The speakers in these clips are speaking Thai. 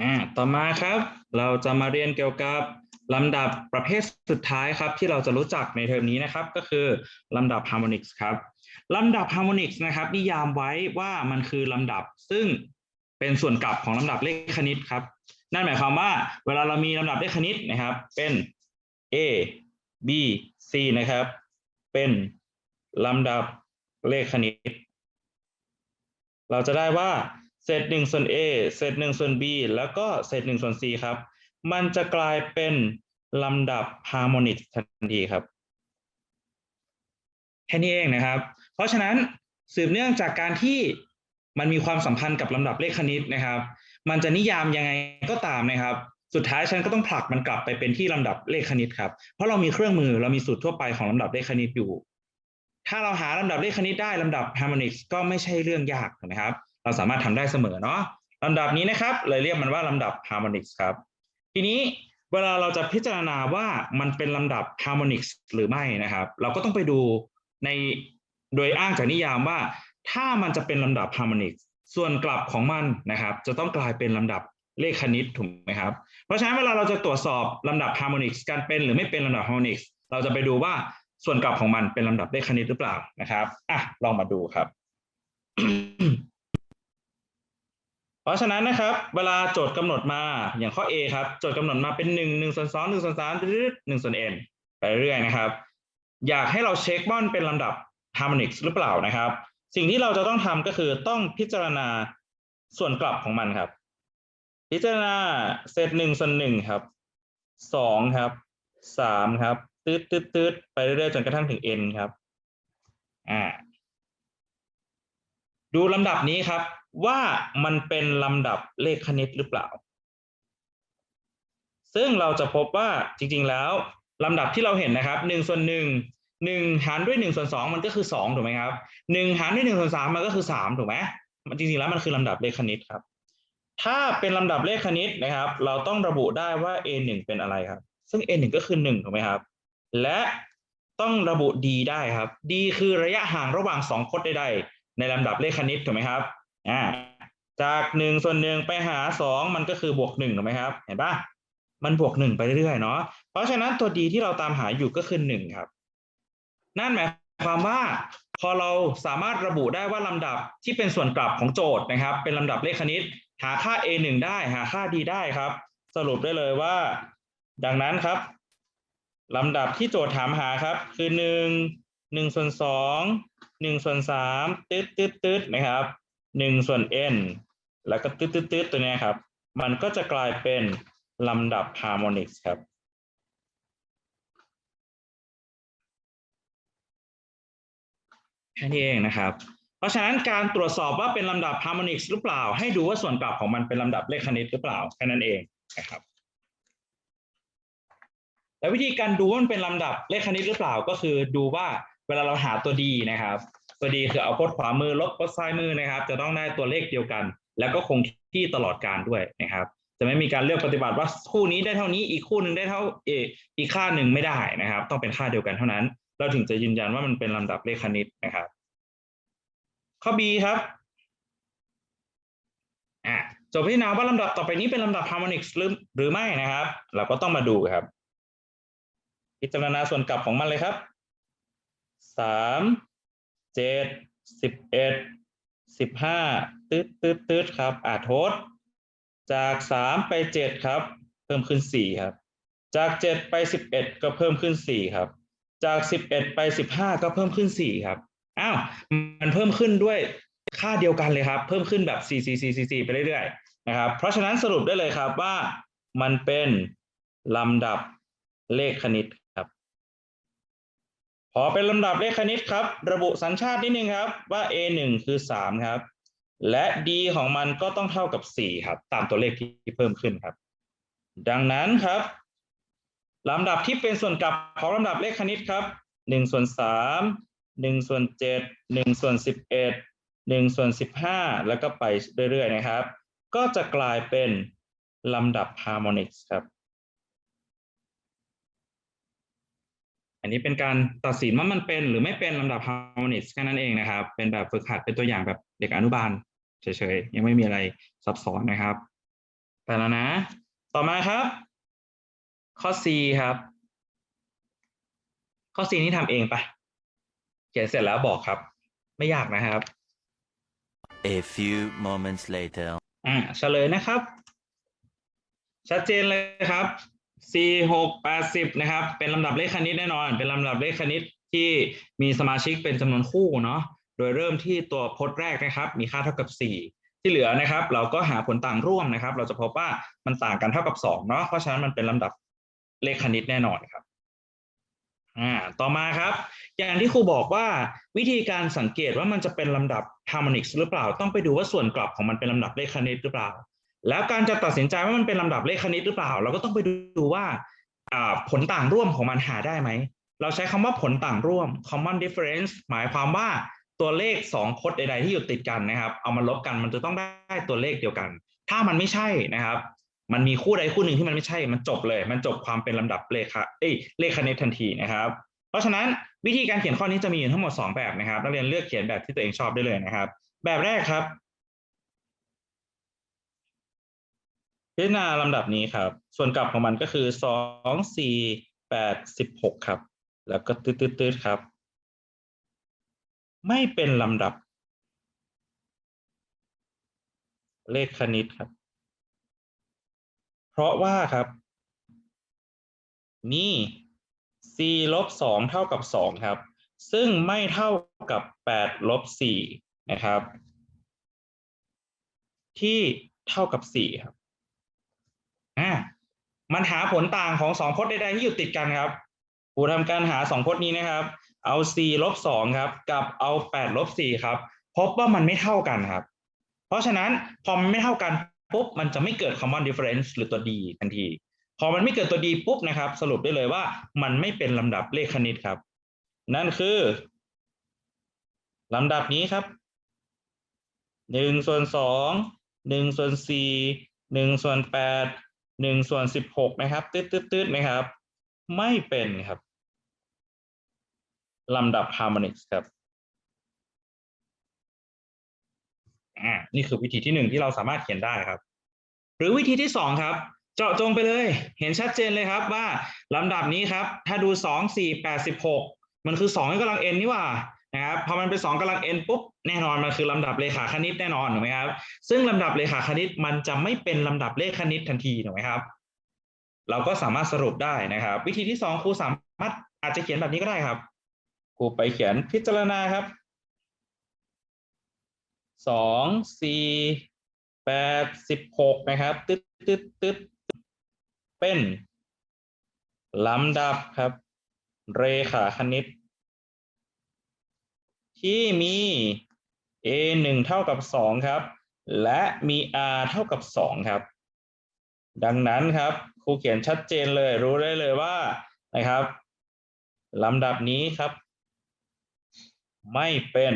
อ่าต่อมาครับ เราจะมาเรียนเกี่ยวกับลำดับประเภทสุดท้ายครับ ที่เราจะรู้จักในเทอมนี้นะครับ ก็คือลำดับฮาร์โมนิกส์ครับลำดับฮาร์โมนิกส์นะครับนิยามไว้ว่ามันคือลำดับซึ่งเป็นส่วนกลับของลำดับเลขคณิตครับ นั่นหมายความว่า เวลาเรามีลำดับเลขคณิตนะครับ เป็น A B C นะครับ เป็นลำดับเลขคณิต เราจะได้ว่า เศษหนึ่งส่วน A เศษหนึ่งส่วน B แล้วก็เศษหนึ่งส่วน C ครับ มันจะกลายเป็นลำดับฮาร์โมนิกทันทีครับ แค่นี้เองนะครับ เพราะฉะนั้นสืบเนื่องจากการที่มันมีความสัมพันธ์กับลำดับเลขคณิตนะครับ มันจะนิยามยังไงก็ตามนะครับ สุดท้ายฉันก็ต้องผลักมันกลับไปเป็นที่ลำดับเลขคณิตครับ เพราะเรามีเครื่องมือเรามีสูตรทั่วไปของลำดับเลขคณิตอยู่ ถ้าเราหาลำดับเลขคณิตได้ลำดับฮาร์โมนิกก็ไม่ใช่เรื่องยากนะครับ เราสามารถทำได้เสมอเนาะลำดับนี้นะครับ เลยเรียกมันว่าลำดับฮาร์โมนิกส์ครับ ทีนี้เวลาเราจะพิจารณาว่ามันเป็นลำดับฮาร์โมนิกส์หรือไม่นะครับ เราก็ต้องไปดูในโดยอ้างจากนิยามว่า ถ้ามันจะเป็นลำดับฮาร์โมนิกส์ส่วนกลับของมันนะครับ จะต้องกลายเป็นลำดับเลขคณิตถูกไหมครับ เพราะฉะนั้นเวลาเราจะตรวจสอบลำดับฮาร์โมนิกส์การเป็นหรือไม่เป็นลำดับฮาร์โมนิกส์เราจะไปดูว่าส่วนกลับของมันเป็นลำดับเลขคณิตหรือเปล่านะครับอะลองมาดูครับ เพราะฉะนั้นนะครับ เวลาโจทย์กำหนดมาอย่างข้อ A ครับโจทย์กำหนดมาเป็นหนึ่งหนึ่งส่วนสองหนึ่งส่วนสามหนึ่งส่วน n ไปเรื่อยนะครับ อยากให้เราเช็คว่านเป็นลำดับฮาร์โมนิกหรือเปล่านะครับ สิ่งที่เราจะต้องทำก็คือต้องพิจารณาส่วนกลับของมันครับ พิจารณาเศษหนึ่งส่วนหนึ่งครับสองครับสามครับตืดตืดตืดไปเรื่อยๆจนกระทั่งถึง n ครับอ่าดูลำดับนี้ครับ ว่ามันเป็นลำดับเลขคณิตหรือเปล่า ซึ่งเราจะพบว่าจริงๆแล้วลำดับที่เราเห็นนะครับหนึ่งส่วนหนึ่งหนึ่งหารด้วยหนึ่งส่วนสองมันก็คือสองถูกไหมครับหนึ่งหารด้วยหนึ่งส่วนสามมันก็คือสามถูกไหมจริงๆแล้วมันคือลำดับเลขคณิตครับ ถ้าเป็นลำดับเลขคณิตนะครับ เราต้องระบุได้ว่า a หนึ่งเป็นอะไรครับ ซึ่ง a หนึ่งก็คือหนึ่งถูกไหมครับ และต้องระบุ d ได้ครับ d คือระยะห่างระหว่างสองพจน์ใดๆในลำดับเลขคณิตถูกไหมครับ อ่าจากหนึ่งส่วนหนึ่งไปหาสองมันก็คือบวกหนึ่งถูกไหมครับ เห็นปะมันบวกหนึ่งไปเรื่อยๆเนาะเพราะฉะนั้นตัว d ที่เราตามหาอยู่ก็คือหนึ่งครับ นั่นหมายความว่าพอเราสามารถระบุได้ว่าลำดับที่เป็นส่วนกลับของโจทย์นะครับ เป็นลำดับเลขคณิต หาค่า a 1ได้ หาค่า d ได้ครับ สรุปได้เลยว่า ดังนั้นครับลำดับที่โจทย์ถามหาครับ คือหนึ่งหนึ่งส่วนสองหนึ่งส่วนสามตืดตืดตืดนะครับ หนึ่งส่วน n แล้วก็ตืดตืดตืดตัวนี้ครับ มันก็จะกลายเป็นลำดับฮาร์โมนิกส์ครับแค่นี้เองนะครับ เพราะฉะนั้นการตรวจสอบว่าเป็นลำดับฮาร์โมนิกส์หรือเปล่า ให้ดูว่าส่วนกลับของมันเป็นลำดับเลขคณิตหรือเปล่าแค่นั้นเองนะครับและวิธีการดูว่ามันเป็นลำดับเลขคณิตหรือเปล่าก็คือดูว่าเวลาเราหาตัวดีนะครับ ตัวดีคือเอาพจน์ขวามือลบพจน์ซ้ายมือนะครับ จะต้องได้ตัวเลขเดียวกัน แล้วก็คงที่ตลอดการด้วยนะครับ จะไม่มีการเลือกปฏิบัติว่าคู่นี้ได้เท่านี้อีกคู่หนึ่งได้เท่าเออีกค่าหนึ่งไม่ได้นะครับ ต้องเป็นค่าเดียวกันเท่านั้น เราถึงจะยืนยันว่ามันเป็นลำดับเลขคณิตนะครับ ข้อ B ครับอะจบพิจารณาว่าลำดับต่อไปนี้เป็นลำดับฮาร์โมนิกหรือหรือไม่นะครับ เราก็ต้องมาดูครับ พิจารณาส่วนกลับของมันเลยครับสาม เจ็ดสิบเอ็ดสิบห้าตืดตืดตืดครับ อาโทษจากสามไปเจ็ดครับ เพิ่มขึ้นสี่ครับ จากเจ็ดไปสิบเอ็ดก็เพิ่มขึ้นสี่ครับ จากสิบเอ็ดไปสิบห้าก็เพิ่มขึ้นสี่ครับอ้าวมันเพิ่มขึ้นด้วยค่าเดียวกันเลยครับ เพิ่มขึ้นแบบ4 4 4 4 4ไปเรื่อยๆนะครับ เพราะฉะนั้นสรุปได้เลยครับว่ามันเป็นลำดับเลขคณิต ครับพอเป็นลำดับเลขคณิตครับ ระบุสัญชาตินิดนึงครับว่า a 1คือ 3 ครับ และ d ของมันก็ต้องเท่ากับ 4 ครับ ตามตัวเลขที่เพิ่มขึ้นครับ ดังนั้นครับลำดับที่เป็นส่วนกลับของลำดับเลขคณิตครับ1ส่วน3หนึ่งส่วนเจ็ดหนึ่งส่วนสิบเอ็ดหนึ่งส่วนสิบห้าแล้วก็ไปเรื่อยๆนะครับ ก็จะกลายเป็นลำดับฮาร์โมนิกส์ครับ อันนี้เป็นการตัดสินว่ามันเป็นหรือไม่เป็นลำดับฮาร์โมนิกส์แค่นั้นเองนะครับ เป็นแบบฝึกหัดเป็นตัวอย่างแบบเด็กอนุบาลเฉยๆ ยังไม่มีอะไรซับซ้อนนะครับ ไปแล้วนะ ต่อมาครับ ข้อ C ครับ ข้อ C นี่ทำเองปะเขียนเสร็จแล้วบอกครับ ไม่ยากนะครับ A few moments later. อ่าเฉลยนะครับ ชัดเจนเลยครับ 4 6 80นะครับ เป็นลำดับเลขคณิตแน่นอน เป็นลำดับเลขคณิตที่มีสมาชิกเป็นจำนวนคู่เนาะโดยเริ่มที่ตัวพจน์แรกนะครับ มีค่าเท่ากับ 4 ที่เหลือนะครับ เราก็หาผลต่างร่วมนะครับ เราจะพบว่ามันต่างกันเท่ากับ2เนาะเพราะฉะนั้นมันเป็นลำดับเลขคณิตแน่นอนครับอ่าต่อมาครับ อย่างที่ครูบอกว่าวิธีการสังเกตว่ามันจะเป็นลำดับฮาร์โมนิกหรือเปล่า ต้องไปดูว่าส่วนกลับของมันเป็นลำดับเลขคณิตหรือเปล่า แล้วการจะตัดสินใจว่ามันเป็นลำดับเลขคณิตหรือเปล่า เราก็ต้องไปดูว่าผลต่างร่วมของมันหาได้ไหม เราใช้คำว่าผลต่างร่วม common difference หมายความว่าตัวเลขสองพจน์ใดๆที่อยู่ติดกันนะครับ เอามาลบกันมันจะต้องได้ตัวเลขเดียวกัน ถ้ามันไม่ใช่นะครับ มันมีคู่ใดคู่หนึ่งที่มันไม่ใช่ มันจบเลย มันจบความเป็นลำดับเลขเอ้ยเลขคณิตทันทีนะครับ เพราะฉะนั้นวิธีการเขียนข้อนี้จะมีอยู่ทั้งหมด 2 แบบนะครับนักเรียนเลือกเขียนแบบที่ตัวเองชอบได้เลยนะครับ แบบแรกครับ พิจารณาลำดับนี้ครับ ส่วนกลับของมันก็คือสองสี่แปดสิบหกครับ แล้วก็ตืดตืดครับ ไม่เป็นลำดับ เลขคณิตครับ เพราะว่าครับมี c ลบสองเท่ากับสองครับ ซึ่งไม่เท่ากับแปดลบสี่นะครับ ที่เท่ากับสี่ครับ อ่ามันหาผลต่างของสองพจน์ใดๆที่อยู่ติดกันครับครูทำการหาสองพจน์นี้นะครับ เอา c ลบสองครับ กับเอาแปดลบสี่ครับ พบว่ามันไม่เท่ากันครับ เพราะฉะนั้นพอมันไม่เท่ากันปุ๊บมันจะไม่เกิด common difference หรือตัว d ทันที พอมันไม่เกิดตัว d ปุ๊บนะครับ สรุปได้เลยว่ามันไม่เป็นลำดับเลขคณิตครับ นั่นคือลำดับนี้ครับหนึ่งส่วนสองหนึ่งส่วนสี่หนึ่งส่วนแปด หนึ่งส่วนสิบหกนะครับตืดตืดตืดนะครับ ไม่เป็นครับลำดับ harmonics ครับอ่านี่คือวิธีที่หนึ่งที่เราสามารถเขียนได้ครับ หรือวิธีที่สองครับ เจาะจงไปเลย เห็นชัดเจนเลยครับว่าลำดับนี้ครับ ถ้าดูสองสี่แปดสิบหกมันคือสองกำลัง n นี่หว่า นะครับพอมันเป็นสองกำลัง n ปุ๊บแน่นอนมันคือลำดับเลขาคณิตแน่นอนถูกไหมครับ ซึ่งลำดับเลขาคณิตมันจะไม่เป็นลำดับเลขคณิตทันทีถูกไหมครับ เราก็สามารถสรุปได้นะครับ วิธีที่สองครูสามารถอาจจะเขียนแบบนี้ก็ได้ครับครูไปเขียนพิจารณาครับสองสี่แปดสิบหกนะครับตึ๊ดตึ๊ดตึ๊ดเป็นลำดับครับ เรขาคณิต ที่มี a หนึ่งเท่ากับสองครับ และมี r เท่ากับสองครับ ดังนั้นครับครูเขียนชัดเจนเลยรู้ได้เลยว่านะครับลำดับนี้ครับ ไม่เป็น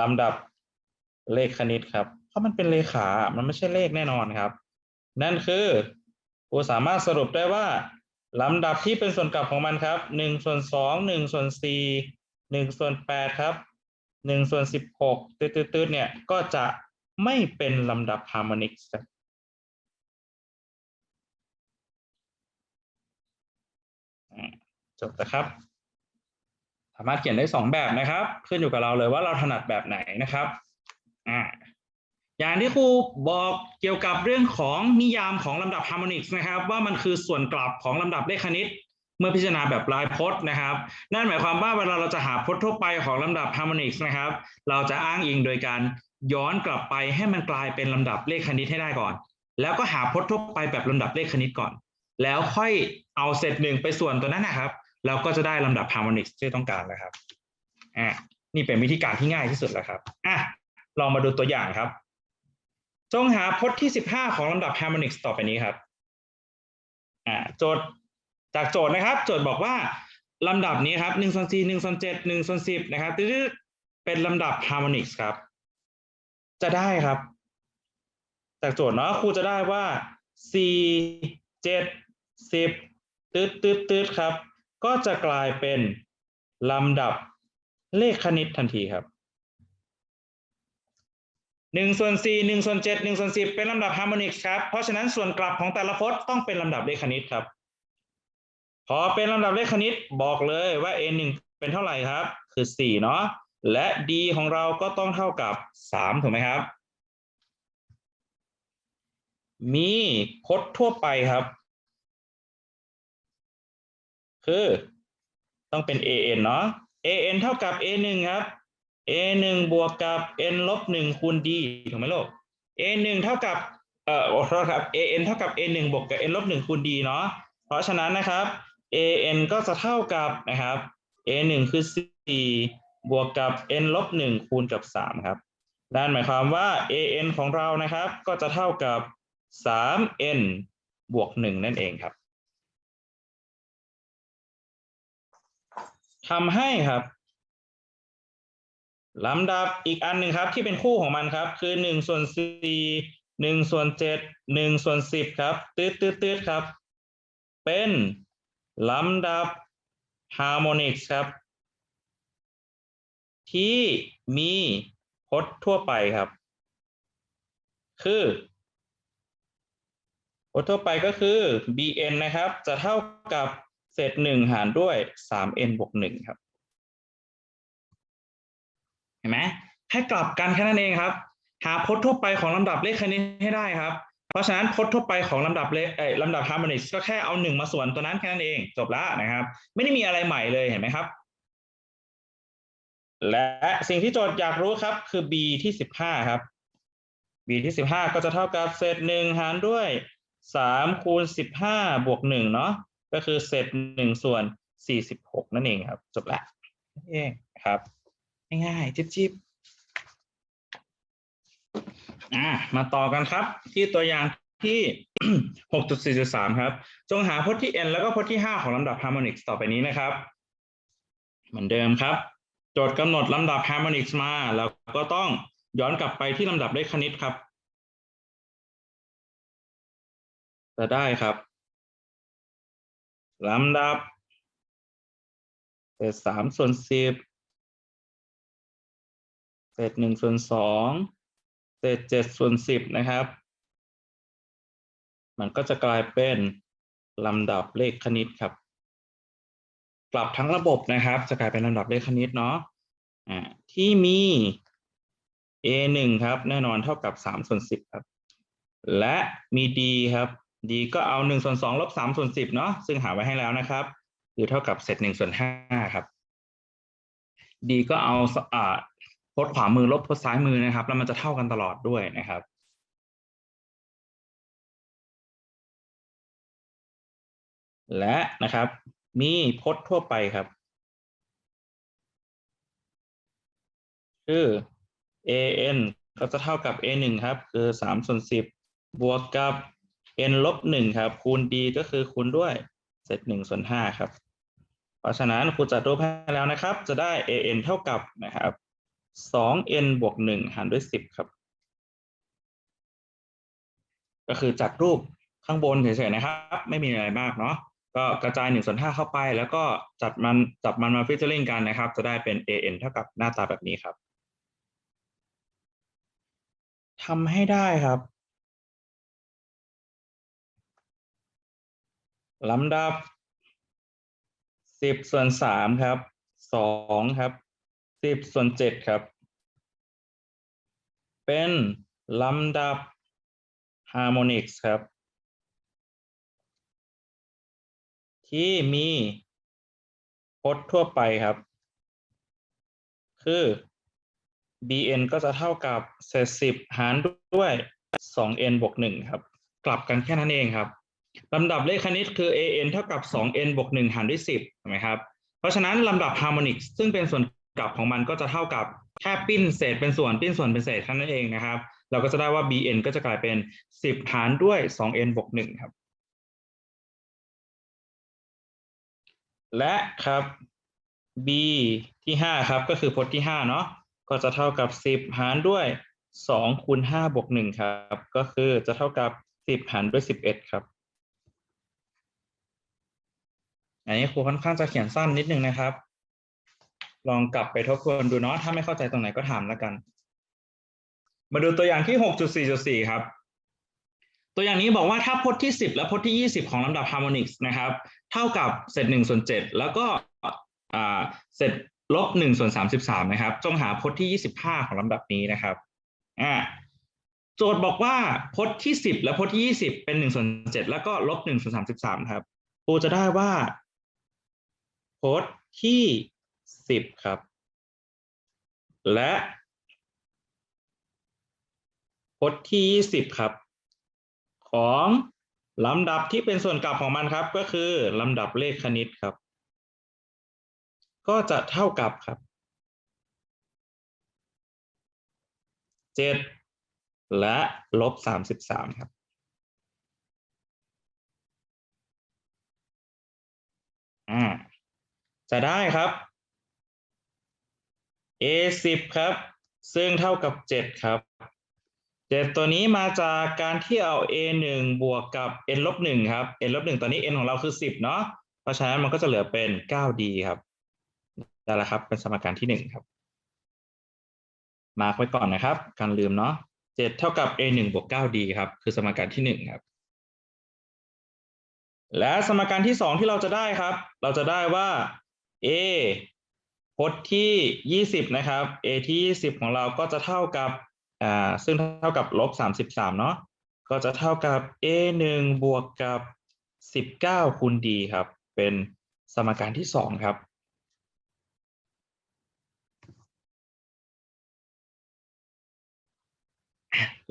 ลำดับเลขคณิตครับเพราะมันเป็นเลขา มันไม่ใช่เลขแน่นอนครับ นั่นคือครูสามารถสรุปได้ว่า ลำดับที่เป็นส่วนกลับของมันครับหนึ่งส่วนสองหนึ่งส่วนสี่หนึ่งส่วนแปดครับหนึ่งส่วนสิบหกตืดๆเนี่ยก็จะไม่เป็นลำดับฮาร์โมนิกส์ครับจบนะครับสามารถเขียนได้สองแบบนะครับ ขึ้นอยู่กับเราเลยว่าเราถนัดแบบไหนนะครับ อ่า อย่างที่ครูบอกเกี่ยวกับเรื่องของนิยามของลำดับฮาร์โมนิกส์นะครับ ว่ามันคือส่วนกลับของลำดับเลขคณิต เมื่อพิจารณาแบบลายพจน์นะครับ นั่นหมายความว่าเวลาเราจะหาพจน์ทั่วไปของลำดับฮาร์โมนิกส์นะครับ เราจะอ้างอิงโดยการย้อนกลับไปให้มันกลายเป็นลำดับเลขคณิตให้ได้ก่อน แล้วก็หาพจน์ทั่วไปแบบลำดับเลขคณิตก่อน แล้วค่อยเอาเศษหนึ่งไปส่วนตัวนั้นนะครับเราก็จะได้ลำดับฮาร์โมนิกส์ที่ต้องการแล้วครับอ่านี่เป็นวิธีการที่ง่ายที่สุดแล้วครับอะลองมาดูตัวอย่างครับ จงหาพจน์ที่ 15 ของลำดับฮาร์โมนิกส์ต่อไปนี้ครับอ่าโจทย์จากโจทย์นะครับ โจทย์บอกว่าลำดับนี้ครับหนึ่งส่วนสี่หนึ่งส่วนเจ็ดหนึ่งส่วนสิบนะครับตืดๆเป็นลำดับฮาร์โมนิกส์ครับ จะได้ครับ จากโจทย์เนาะครูจะได้ว่าสี่เจ็ดสิบตืดตืดตืดครับ ก็จะกลายเป็นลำดับเลขคณิตทันทีครับ หนึ่งส่วนสี่หนึ่งส่วนเจ็ดหนึ่งส่วนสิบเป็นลำดับฮาร์โมนิกครับ เพราะฉะนั้นส่วนกลับของแต่ละพจน์ต้องเป็นลำดับเลขคณิตครับ พอเป็นลำดับเลขคณิตบอกเลยว่า a หนึ่งเป็นเท่าไหร่ครับ คือสี่เนาะ และ d ของเราก็ต้องเท่ากับสามถูกไหมครับ มีพจน์ทั่วไปครับ คือต้องเป็น an เนาะ an เท่ากับ a หนึ่งครับ a หนึ่งบวกกับ n ลบหนึ่งคูณ d ถูกไหมลูก a หนึ่งเท่ากับเอ่อโทษครับ an เท่ากับ a หนึ่งบวกกับ n ลบหนึ่งคูณ d เนาะเพราะฉะนั้นนะครับ an ก็จะเท่ากับนะครับ a หนึ่งคือสี่บวกกับ n ลบหนึ่งคูณกับสามครับนั่นหมายความว่า an ของเรานะครับ ก็จะเท่ากับสาม n บวกหนึ่งนั่นเองครับทำให้ครับ ลำดับอีกอันหนึ่งครับ ที่เป็นคู่ของมันครับ คือหนึ่งส่วนสี่หนึ่งส่วนเจ็ดหนึ่งส่วนสิบครับ ตืดตืดตืดครับ เป็นลำดับฮาร์โมนิกส์ครับ ที่มีพจน์ทั่วไปครับ คือพจน์ทั่วไปก็คือ bn นะครับ จะเท่ากับเศษหนึ่งหารด้วย 3n บวกหนึ่งครับ ห็นไหมแค่กลับกันแค่นั้นเองครับ หาพจน์ทั่วไปของลำดับเลขคณิตให้ได้ครับ เพราะฉะนั้นพจน์ทั่วไปของลำดับเลขเอ้ยลำดับฮาร์โมนิกส์ก็แค่เอาหนึ่งมาส่วนตัวนั้นแค่นั้นเองจบละนะครับ ไม่ได้มีอะไรใหม่เลยเห็นไหมครับ และสิ่งที่โจทย์อยากรู้ครับคือ b ที่สิบห้าครับ b ที่สิบห้าก็จะเท่ากับเศษหนึ่งหารด้วยสามคูณสิบห้าบวกหนึ่งเนาะก็คือเศษหนึ่งส่วนสี่สิบหกนั่นเองครับ จบละนั่นเองครับ ง่ายๆจิ๊บๆอ่ามาต่อกันครับ ที่ตัวอย่างที่ 6.4.3 ครับ จงหาพจน์ที่ n แล้วก็พจน์ที่ 5 ของลำดับฮาร์โมนิกส์ต่อไปนี้นะครับ เหมือนเดิมครับ โจทย์กำหนดลำดับฮาร์โมนิกส์มา แล้วก็ต้องย้อนกลับไปที่ลำดับเลขคณิตครับจะได้ครับลำดับเศษสามส่วนสิบ เศษหนึ่งส่วนสองเศษเจ็ดส่วนสิบนะครับ มันก็จะกลายเป็นลำดับเลขคณิตครับกลับทั้งระบบนะครับ จะกลายเป็นลำดับเลขคณิตเนาะอ่าที่มี a หนึ่งครับ แน่นอนเท่ากับสามส่วนสิบครับ และมี d ครับ d ก็เอาหนึ่งส่วนสองลบสามส่วนสิบเนาะซึ่งหาไว้ให้แล้วนะครับคือเท่ากับเศษหนึ่งส่วนห้าครับ d ก็เอาอ่า พจน์ขวามือลบพจน์ซ้ายมือนะครับ แล้วมันจะเท่ากันตลอดด้วยนะครับและนะครับ มีพจน์ทั่วไปครับ คือ an ก็จะเท่ากับ a หนึ่งครับ คือสามส่วนสิบบวกกับ n ลบหนึ่งครับ คูณ d ก็คือคูณด้วยเศษหนึ่งส่วนห้าครับ เพราะฉะนั้นครูจัดรูปให้แล้วนะครับ จะได้ an เท่ากับนะครับ สอง n บวกหนึ่งหารด้วยสิบครับ ก็คือจัดรูปข้างบนเฉยๆนะครับ ไม่มีอะไรมากเนาะก็กระจายหนึ่งส่วนห้าเข้าไป แล้วก็จัดมันจับมันมาฟิชเชอร์ลิงกันนะครับ จะได้เป็น an เท่ากับหน้าตาแบบนี้ครับทำให้ได้ครับลำดับสิบส่วนสามครับสองครับ สิบส่วนเจ็ดครับ เป็นลำดับฮาร์โมนิกส์ครับ ที่มีพจน์ทั่วไปครับ คือ bn ก็จะเท่ากับเศษสิบหารด้วย 2n บวก1ครับ กลับกันแค่นั้นเองครับลำดับเลขคณิตคือ an เท่ากับ 2n บวก1หารด้วย 10ถูกไหมครับ เพราะฉะนั้นลำดับฮาร์โมนิกซึ่งเป็นส่วน กลับของมันก็จะเท่ากับแค่ปิ้นเศษเป็นส่วนปิ้นส่วนเป็นเศษแค่านั้นเองนะครับ เราก็จะได้ว่า bn ก็จะกลายเป็น 10 หารด้วย 2n บวก1ครับ และครับ b ที่ห้าครับก็คือพจน์ที่ห้าเนาะก็จะเท่ากับสิบหารด้วยสองคูณห้าบวกหนึ่งครับ ก็คือจะเท่ากับสิบหารด้วยสิบเอ็ดครับอันนี้ครูค่อนข้างจะเขียนสั้นนิดนึงนะครับ ลองกลับไปทบทวนดูเนาะถ้าไม่เข้าใจตรงไหนก็ถามแล้วกัน มาดูตัวอย่างที่ 6.4.4 ครับ ตัวอย่างนี้บอกว่าถ้าพจน์ที่ 10 และพจน์ที่ 20 ของลำดับฮาร์โมนิกส์นะครับ เท่ากับเศษ1ส่วน7แล้วก็อ่าเศษลบ1ส่วน33 นะครับ จงหาพจน์ที่ 25 ของลำดับนี้นะครับอ่าโจทย์บอกว่าพจน์ที่ 10 และพจน์ที่ 20 เป็น1ส่วน7แล้วก็ลบ1ส่วน33 ครับครูจะได้ว่าพจน์ที่ 10ครับ และพจน์ที่20ครับ ของลำดับที่เป็นส่วนกลับของมันครับ ก็คือลำดับเลขคณิตครับ ก็จะเท่ากับครับ7และลบ33ครับอ่าจะได้ครับ a 10ครับ ซึ่งเท่ากับ 7 ครับเจ็ดตัวนี้มาจากการที่เอา a 1บวกกับ n ลบ1ครับ n ลบ1ตอนนี้ n ของเราคือ 10 เนาะเพราะฉะนั้นมันก็จะเหลือเป็น 9d ครับได้แล้วครับ เป็นสมการที่ 1 ครับ มาร์กไว้ก่อนนะครับ การลืมเนาะ7เท่ากับ a 1บวก 9d ครับ คือสมการที่ 1 ครับ และสมการที่ 2 ที่เราจะได้ครับ เราจะได้ว่า a พจน์ที่ 20 นะครับ a ที่ 20 ของเราก็จะเท่ากับอ่าซึ่งเท่ากับลบ 33 เนาะก็จะเท่ากับ a 1บวกกับ 19คูณ d ครับ เป็นสมการที่ 2 ครับ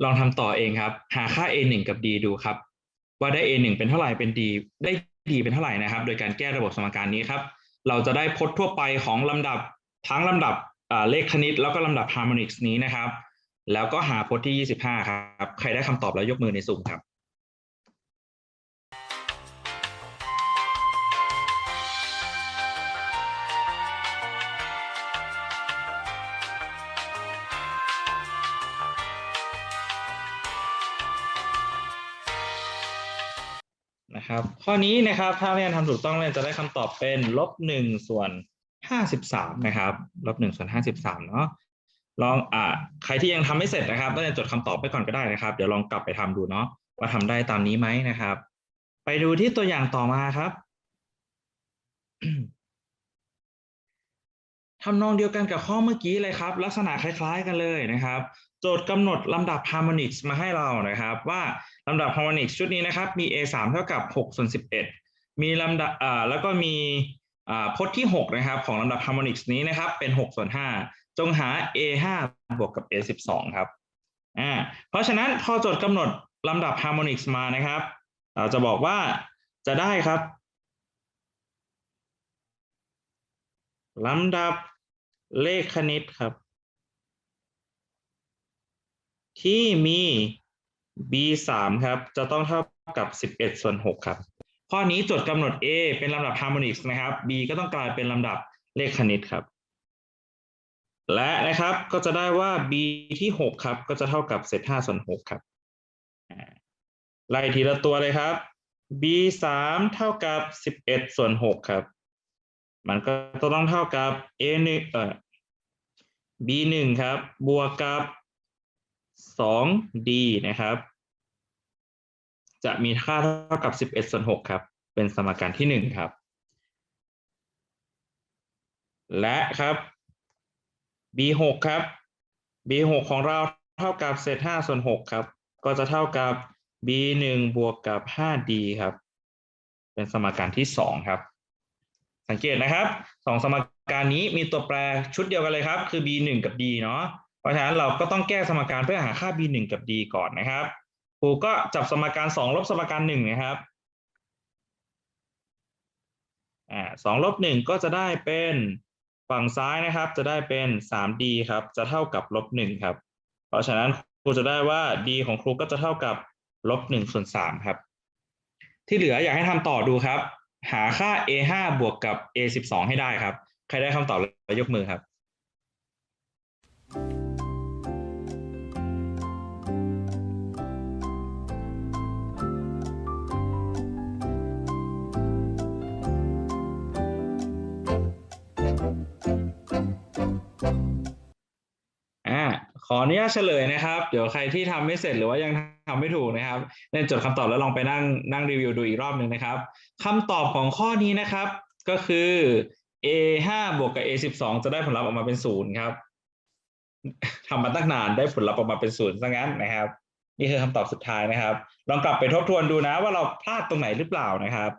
ลองทำต่อเองครับ หาค่า a 1กับ d ดูครับ ว่าได้ a 1เป็นเท่าไหร่เป็น d ได้ d เป็นเท่าไหร่นะครับ โดยการแก้ระบบสมการนี้ครับ เราจะได้พจน์ทั่วไปของลำดับทั้งลำดับเลขคณิต แล้วก็ลำดับฮาร์โมนิกส์นี้นะครับ แล้วก็หาพจน์ที่ 25 ครับ ใครได้คำตอบแล้วยกมือในสุ่มครับ นะครับ ข้อนี้นะครับถ้าเรียนทำถูกต้องเรียนจะได้คำตอบเป็นลบหนึ่งส่วนห้าสิบสามนะครับลบหนึ่งส่วนห้าสิบสามเนาะลองอ่าใครที่ยังทำไม่เสร็จนะครับก็จดคำตอบไปก่อนก็ได้นะครับ เดี๋ยวลองกลับไปทำดูเนาะว่าทำได้ตามนี้ไหมนะครับ ไปดูที่ตัวอย่างต่อมาครับทำนองเดียวกันกับข้อเมื่อกี้เลยครับ ลักษณะคล้าย ๆ กันเลยนะครับ โจทย์กำหนดลำดับฮาร์โมนิกส์มาให้เรานะครับ ว่า ลำดับฮาร์โมนิกชุดนี้นะครับมี a 3เท่ากับ6ส่วน11 มีลำดับอ่าแล้วก็มีอ่าพจน์ที่6นะครับของลำดับฮาร์โมนิกนี้นะครับเป็น6ส่วน5จงหา a 5บวกกับ a 12ครับอ่าเพราะฉะนั้นพอโจทย์กำหนดลำดับฮาร์โมนิกมานะครับเราจะบอกว่าจะได้ครับลำดับเลขคณิตครับ ที่มี b 3ครับ จะต้องเท่ากับ 11 ส่วน 6 ครับ ข้อนี้โจทย์กำหนด a เป็นลำดับฮาร์โมนิกส์นะครับ b ก็ต้องกลายเป็นลำดับเลขคณิตครับ และนะครับก็จะได้ว่า b ที่ 6 ครับ ก็จะเท่ากับเศษ5ส่วน 6 ครับไล่ทีละตัวเลยครับ b 3เท่ากับ 11 ส่วน 6 ครับ มันก็ต้องเท่ากับ a 1เอ่อ b 1ครับ บวกกับ 2d นะครับ จะมีค่าเท่ากับ 11ส่วน6ครับ เป็นสมการที่ 1 ครับ และครับ b 6 ครับ b 6 ของเราเท่ากับเศษ5ส่วน6ครับ ก็จะเท่ากับ b 1 บวกกับ 5d ครับ เป็นสมการที่ 2 ครับ สังเกตนะครับสองสมการนี้มีตัวแปรชุดเดียวกันเลยครับ คือ b 1 กับ d เนาะ เพราะฉะนั้นเราก็ต้องแก้สมการเพื่อหาค่า b 1กับ d ก่อนนะครับครูก็จับสมการ2ลบสมการ1นะครับอ่าสองลบ1ก็จะได้เป็นฝั่งซ้ายนะครับ จะได้เป็น 3d ครับ จะเท่ากับลบ1ครับ เพราะฉะนั้นครูจะได้ว่า d ของครูก็จะเท่ากับลบ1ส่วน3ครับ ที่เหลืออยากให้ทำต่อดูครับ หาค่า a 5บวกกับ a 12ให้ได้ครับ ใครได้คำตอบแล้วยกมือครับอ่า ออนุญาตเฉลยนะครับ เดี๋ยวใครที่ทำไม่เสร็จหรือว่ายังทำไม่ถูกนะครับเล่นจดคำตอบแล้วลองไปนั่งนั่งรีวิวดูอีกรอบหนึ่งนะครับคำตอบของข้อนี้นะครับ ก็คือ a ห้าบวกกับ a สิบสองจะได้ผลลัพธ์ออกมาเป็นศูนย์ครับทำมาตั้งนานได้ผลลัพธ์ออกมาเป็นศูนย์ซะงั้นนะครับ นี่คือคำตอบสุดท้ายนะครับ ลองกลับไปทบทวนดูนะว่าเราพลาดตรงไหนหรือเปล่านะครับ